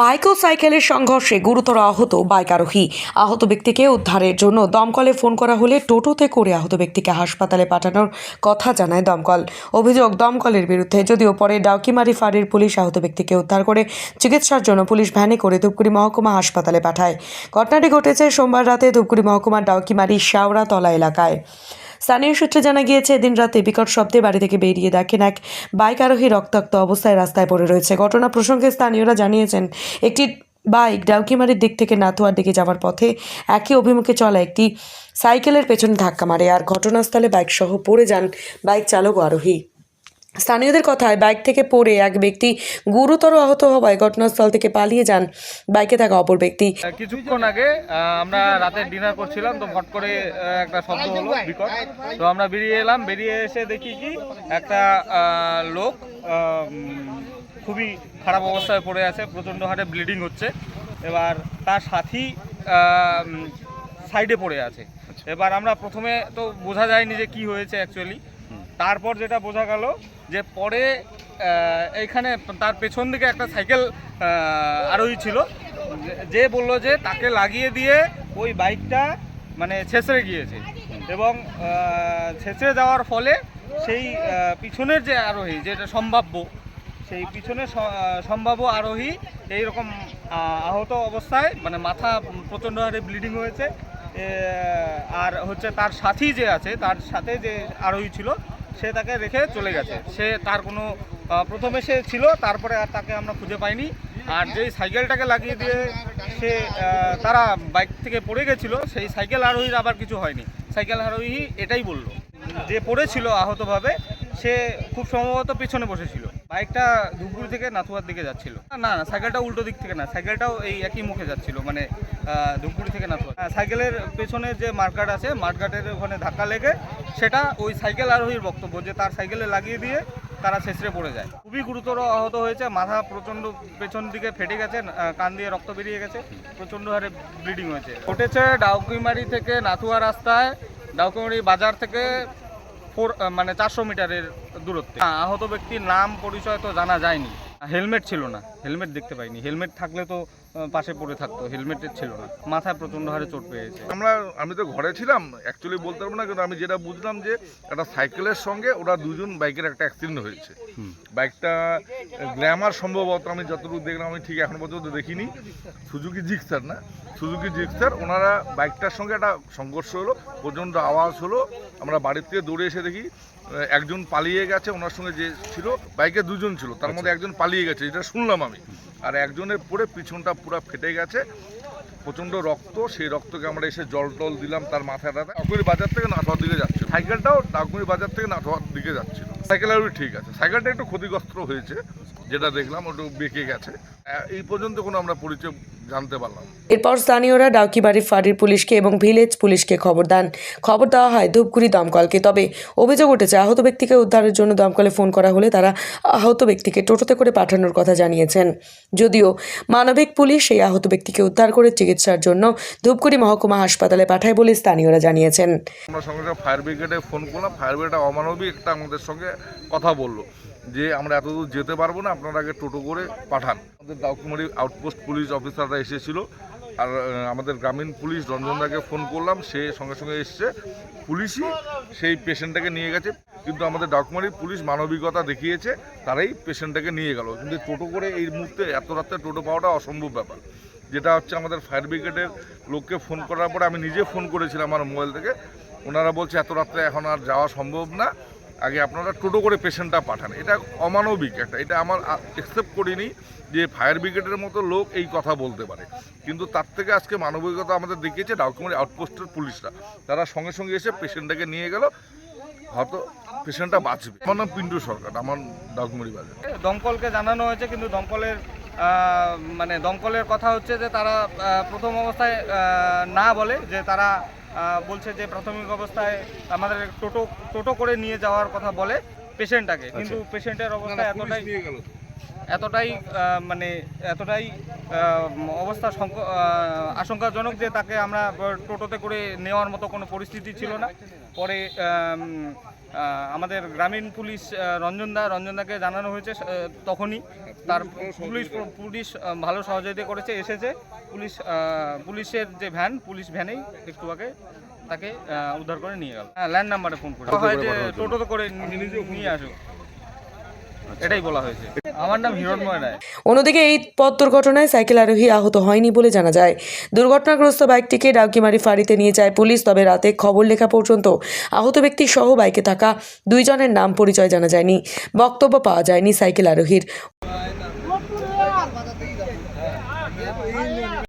Bike ও সাইকেলের সংঘর্ষে গুরুতর আহত বাইক আরোহী। আহত ব্যক্তিকে উদ্ধারের জন্য দমকলে ফোন করা হলে টোটোতে করে আহত ব্যক্তিকে হাসপাতালে পাঠানোর কথা জানায় দমকল। অভিযোগ, দমকলের বিরুদ্ধে যদিও পরে ডাউকিমারি ফাঁড়ির পুলিশ আহত ব্যক্তিকে উদ্ধার করে চিকিৎসার জন্য পুলিশ ভ্যানে করে ধূপগুড়ি মহকুমা হাসপাতালে পাঠায়। ঘটনাটি ঘটেছে সোমবার রাতে ধূপগুড়ি মহকুমার ডাউকিমারি শাওড়াতলা এলাকায়। স্থানীয় সূত্রে জানা গিয়েছে, এদিন রাতে বিকট শব্দে বাড়ি থেকে বেরিয়ে দেখেন এক বাইক আরোহী রক্তাক্ত অবস্থায় রাস্তায় পড়ে রয়েছে। ঘটনা প্রসঙ্গে স্থানীয়রা জানিয়েছেন, একটি বাইক ডাউকিমারির দিক থেকে নাথুয়ার দিকে যাওয়ার পথে একই অভিমুখে চলা একটি সাইকেলের পেছনে ধাক্কা মারে, আর ঘটনাস্থলে বাইকসহ পড়ে যান বাইক চালক আরোহী। স্থানীয়দের কথায় বাইক থেকে পড়ে এক ব্যক্তি গুরুতর আহত হওয়ায় ঘটনাস্থল থেকে পালিয়ে যান বাইকে থাকা অপর ব্যক্তি। কিছুক্ষণ আগে আমরা রাতে ডিনার করছিলাম তো হট করে একটা শব্দ হলো বিকট। তো আমরা বেরিয়ে এলাম বেরিয়ে এসে দেখি কি একটা লোক খুবই খারাপ অবস্থায় পড়ে আছে প্রচণ্ড হারে ব্লিডিং হচ্ছে। এবার তার সাথী সাইডে পড়ে আছে। এবার আমরা প্রথমে তো বোঝা যায়নি যে কি হয়েছে অ্যাকচুয়ালি তারপর যেটা বোঝা গেল যে পরে এইখানে তার পেছন দিকে একটা সাইকেল আরোহী ছিল। যে- বলল যে তাকে লাগিয়ে দিয়ে ওই বাইকটা মানে ছেঁচড়ে গিয়েছে এবং ছেঁচড়ে যাওয়ার ফলে সেই পিছনের যে আরোহী যেটা সম্ভাব্য সেই পিছনে সম্ভাব্য আরোহী এইরকম আহ, আহত অবস্থায় মানে মাথা প্রচণ্ড হারে ব্লিডিং হয়েছে। আর হচ্ছে তার সাথী যে আছে তার সাথে যে আরোহী ছিল সে তাকে রেখে চলে গেছে। সে তার কোনো প্রথমে সে ছিল, তারপরে আর তাকে আমরা খুঁজে পাইনি। আর যেই সাইকেলটাকে লাগিয়ে দিয়ে সে তারা বাইক থেকে পড়ে গেছিল, সেই সাইকেল আরোহীর আবার কিছু হয়নি। সাইকেল আরোহী এটাই বলল। যে পড়েছিল আহতভাবে, সে খুব সম্ভবত পিছনে বসেছিল। বাইকটা ধুপগুড়ি থেকে নাথুয়ার দিকে যাচ্ছিল। না না সাইকেলটা উল্টো দিক থেকে না সাইকেলটাও এই একই মুখে যাচ্ছিল মানে ধূপগুড়ি থেকে নাথুয়া। হ্যাঁ, সাইকেলের পেছনে যে মার্কাট আছে মার্কাটের ওখানে ধাক্কা লেগে সেটা ওই সাইকেল আরোহীর বক্তব্য যে তার সাইকেলে লাগিয়ে দিয়ে তারা শেষরে পড়ে যায়। খুবই গুরুতর আহত হয়েছে মাথা প্রচণ্ড পেছন দিকে ফেটে গেছে কান দিয়ে রক্ত বেরিয়ে গেছে প্রচণ্ড হারে ব্লিডিং হয়েছে। ঘটেছে ডাউকিমারি থেকে নাথুয়া রাস্তায় ডাউকিমারি বাজার থেকে ফোর মানে চারশো মিটারের দূরত্বে। আহত ব্যক্তির নাম, পরিচয় তো জানা যায়নি। হেলমেট ছিল না। হেলমেট দেখতে পাইনি। হেলমেট থাকলে তো পাশে পড়ে থাকতো হেলমেটের ছিল না মাথায় প্রচণ্ড হারে চোট পেয়েছে। আমরা আমি তো ঘরে ছিলাম অ্যাকচুয়ালি বলতে পারব না কিন্তু আমি যেটা বুঝলাম যে একটা সাইকেলের সঙ্গে ওরা দুজন বাইকের একটা অ্যাক্সিডেন্ট হয়েছে। বাইকটা গ্ল্যামার সম্ভবত আমি যতটুকু দেখলাম আমি ঠিক এখন পর্যন্ত দেখিনি। সুজুকি জিক্সার না সুজুকি জিক্সার ওনারা বাইকটার সঙ্গে একটা সংঘর্ষ হলো প্রচণ্ড আওয়াজ হলো। আমরা বাড়ির থেকে দৌড়ে এসে দেখি একজন পালিয়ে গেছে ওনার সঙ্গে যে ছিল বাইকে দুজন ছিল তার মধ্যে একজন পালিয়ে গেছে এটা শুনলাম আমি। আর একজনের পরে পিছনটা পুরো ফেটে গেছে। প্রচণ্ড রক্ত, সেই রক্তকে আমরা এসে জল টল দিলাম তার মাথাটা ডাকুরি বাজার থেকে নাটোয়ার দিকে যাচ্ছে সাইকেলটাও ডাকুরি বাজার থেকে নাটোয়ার দিকে যাচ্ছিল। সাইকেল আরও ঠিক আছে। সাইকেলটা একটু ক্ষতিগ্রস্ত হয়েছে, যেটা দেখলাম, ওটা বেঁকে গেছে। এই পর্যন্ত কোনো আমরা পরিচয় জানতে পারলাম। এরপর স্থানীয়রা ডাউকিবাড়ি ফাঁড়ির পুলিশকে এবং ভিলেজ পুলিশকে খবর দেন। খবর দেওয়া হয় ধূপগুড়ি দমকলকে। তবে অভিযোগ উঠেছে আহত ব্যক্তিকে উদ্ধারের জন্য দমকলে ফোন করা হলে তারা আহত ব্যক্তিকে টোটোতে করে পাঠানোর কথা জানিয়েছেন। যদিও মানবিক পুলিশ সেই আহত ব্যক্তিকে উদ্ধার করে চিকিৎসার জন্য ধূপগুড়ি মহকুমা হাসপাতালে পাঠায় বলে স্থানীয়রা জানিয়েছেন। আমরা সঙ্গে সঙ্গে ফায়ার ব্রিগেডে ফোন করলাম। ফায়ার ব্রিগেড অমানবিক একটা আমাদের সঙ্গে কথা বলল। যে আমরা এতদূর যেতে পারব না আপনারা আগে টোটো করে পাঠান। আমাদের দাউকুমারি আউটপোস্ট পুলিশ অফিসাররা এসেছিল। আর আমাদের গ্রামীণ পুলিশ রঞ্জনদাকে ফোন করলাম, সে সঙ্গে সঙ্গে এসছে। পুলিশই সেই পেশেন্টটাকে নিয়ে গেছে। কিন্তু আমাদের ডাকুমারি পুলিশ মানবিকতা দেখিয়েছে, তারাই পেশেন্টটাকে নিয়ে গেল। কিন্তু টোটো করে এই মুহূর্তে এত রাত্রে টোটো পাওয়াটা অসম্ভব ব্যাপার। যেটা হচ্ছে আমাদের ফায়ার ব্রিগেডের লোককে ফোন করার পরে আমি নিজে ফোন করেছিলাম আমার মোবাইল থেকে। ওনারা বলছে, এত রাত্রে এখন আর যাওয়া সম্ভব না। আগে আপনারা টোটো করে পেশেন্টটা পাঠান। এটা অমানবিক একটা, এটা আমার একসেপ্ট করিনি যে ফায়ার ব্রিগেডের মতো লোক এই কথা বলতে পারে। কিন্তু তার থেকে আজকে মানবিকতা আমাদের দেখিয়েছে ডাকুমারি আউটপোস্টের পুলিশরা। তারা সঙ্গে সঙ্গে এসে পেশেন্টটাকে নিয়ে গেল, হয়তো পেশেন্টটা বাঁচবে। আমার নাম পিন্টু সরকার, আমার ডাকুমারি বাজার দমকলকে জানানো হয়েছে, কিন্তু দমকলের মানে দমকলের কথা হচ্ছে যে তারা প্রথম অবস্থায় না বলে যে তারা বলছে যে প্রাথমিক অবস্থায় আমাদের টোটো টোটো করে নিয়ে যাওয়ার কথা বলে পেশেন্টটাকে। কিন্তু পেশেন্টের অবস্থা এতটাই এতটাই মানে এতটাই অবস্থা আশঙ্কাজনক যে তাকে আমরা টোটোতে করে নেওয়ার মতো কোনো পরিস্থিতি ছিল না। পরে আমাদের গ্রামীণ পুলিশ আহ, রঞ্জন দা রঞ্জন দাকে জানানো হয়েছে তখনই। তার পুলিশ পুলিশ ভালো সহযোগিতা করেছে এসেছে। পুলিশ পুলিশের যে ভ্যান পুলিশ ভ্যানেই একটু আগে তাকে উদ্ধার করে নিয়ে গেল। হ্যাঁ ল্যান্ড নাম্বারে ফোন করে হয় যে টোটোতে করে নিয়ে আসুক। এটাই বলা হয়েছে। আমার নাম হিরণময় রায় অন্যদিকে এই পথ দুর্ঘটনায় সাইকেল আরোহী আহত হয়নি বলে জানা যায়। দুর্ঘটনাগ্রস্ত বাইকটিকে ডাউকিমারি ফাঁড়িতে নিয়ে যায় পুলিশ, তবে রাতে খবর লেখা পর্যন্ত আহত ব্যক্তি সহ বাইকে থাকা দুইজনের নাম পরিচয় জানা যায়নি। বক্তব্য পাওয়া যায়নি সাইকেল আরোহীর।